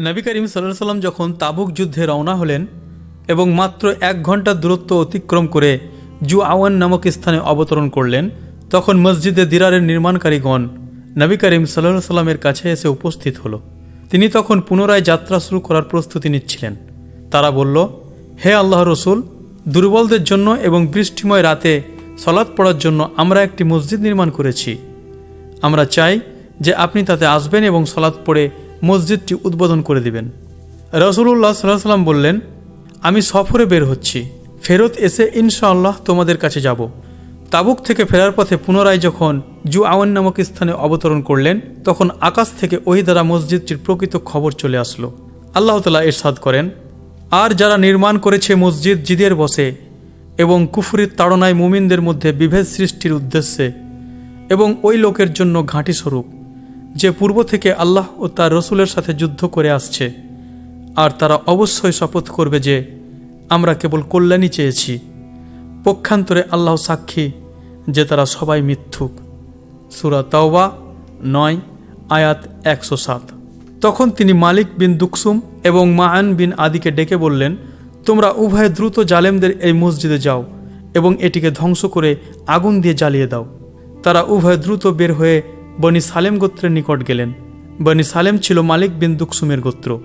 নবী করিম সাল্লাহ সাল্লাম যখন তাবুক যুদ্ধে রওনা হলেন এবং মাত্র এক ঘণ্টার দূরত্ব অতিক্রম করে জু আওয়ান নামক স্থানে অবতরণ করলেন, তখন মসজিদে দিরারের নির্মাণকারীগণ নবী করিম সাল্লাহ সাল্লামের কাছে এসে উপস্থিত হলো। তিনি তখন পুনরায় যাত্রা শুরু করার প্রস্তুতি নিচ্ছিলেন। তারা বলল, হে আল্লাহ রসুল, দুর্বলদের জন্য এবং বৃষ্টিময় রাতে সলাৎ পড়ার জন্য আমরা একটি মসজিদ নির্মাণ করেছি। আমরা চাই যে আপনি তাতে আসবেন এবং সলাৎ পড়ে মসজিদটি উদ্বোধন করে দিবেন। রসুল্লাহ সাল্লাহ সাল্লাম বললেন, আমি সফরে বের হচ্ছি। ফেরত এসে ইনশাআল্লাহ তোমাদের কাছে যাব। তাবুক থেকে ফেরার পথে পুনরায় যখন জু আওয়ান নামক স্থানে অবতরণ করলেন, তখন আকাশ থেকে ওই দ্বারা মসজিদটির প্রকৃত খবর চলে আসলো। আল্লাহ তালা এরশাদ করেন, আর যারা নির্মাণ করেছে মসজিদ জিদের বসে এবং কুফুরির তাড়নায় মুমিনদের মধ্যে বিভেদ সৃষ্টির উদ্দেশ্যে এবং ওই লোকের জন্য ঘাঁটি স্বরূপ যে পূর্ব থেকে আল্লাহ ও তার রসুলের সাথে যুদ্ধ করে আসছে, আর তারা অবশ্যই শপথ করবে যে আমরা কেবল কল্যাণই চেয়েছি। পক্ষান্তরে আল্লাহ সাক্ষী যে তারা সবাই মিথ্যুক। সুরা তাওবা নয়, আয়াত একশো সাত। তখন তিনি মালিক বিন দুকসুম এবং মায়ান বিন আদিকে ডেকে বললেন, তোমরা উভয় দ্রুত জালেমদের এই মসজিদে যাও এবং এটিকে ধ্বংস করে আগুন দিয়ে জ্বালিয়ে দাও। তারা উভয় দ্রুত বের হয়ে বনি সালেম গোত্রের নিকট গেলেন। বনি সালেম ছিল মালিক বিন দুকসুমের গোত্র।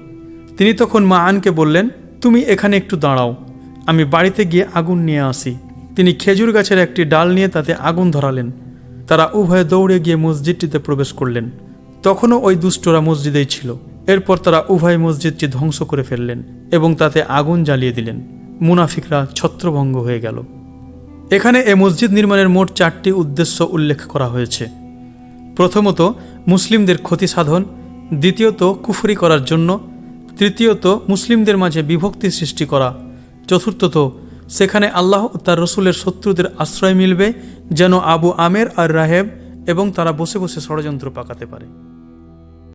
তিনি তখন মা আনকে বললেন, তুমি এখানে একটু দাঁড়াও, আমি বাড়িতে গিয়ে আগুন নিয়ে আসি। তিনি খেজুর গাছের একটি ডাল নিয়ে তাতে আগুন ধরালেন। তারা উভয়ে দৌড়ে গিয়ে মসজিদটিতে প্রবেশ করলেন। তখনও ওই দুষ্টরা মসজিদেই ছিল। এরপর তারা উভয় মসজিদটি ধ্বংস করে ফেললেন এবং তাতে আগুন জ্বালিয়ে দিলেন। মুনাফিকরা ছত্রভঙ্গ হয়ে গেল। এখানে এ মসজিদ নির্মাণের মোট চারটি উদ্দেশ্য উল্লেখ করা হয়েছে। প্রথমত, মুসলিমদের ক্ষতি সাধন, দ্বিতীয়ত, কুফরি করার জন্য, তৃতীয়ত, মুসলিমদের মাঝে বিভক্তি সৃষ্টি করা, চতুর্থত, সেখানে আল্লাহ ও তার রসুলের শত্রুদের আশ্রয় মিলবে, যেন আবু আমের আর রাহেব এবং তারা বসে বসে ষড়যন্ত্র পাকাতে পারে।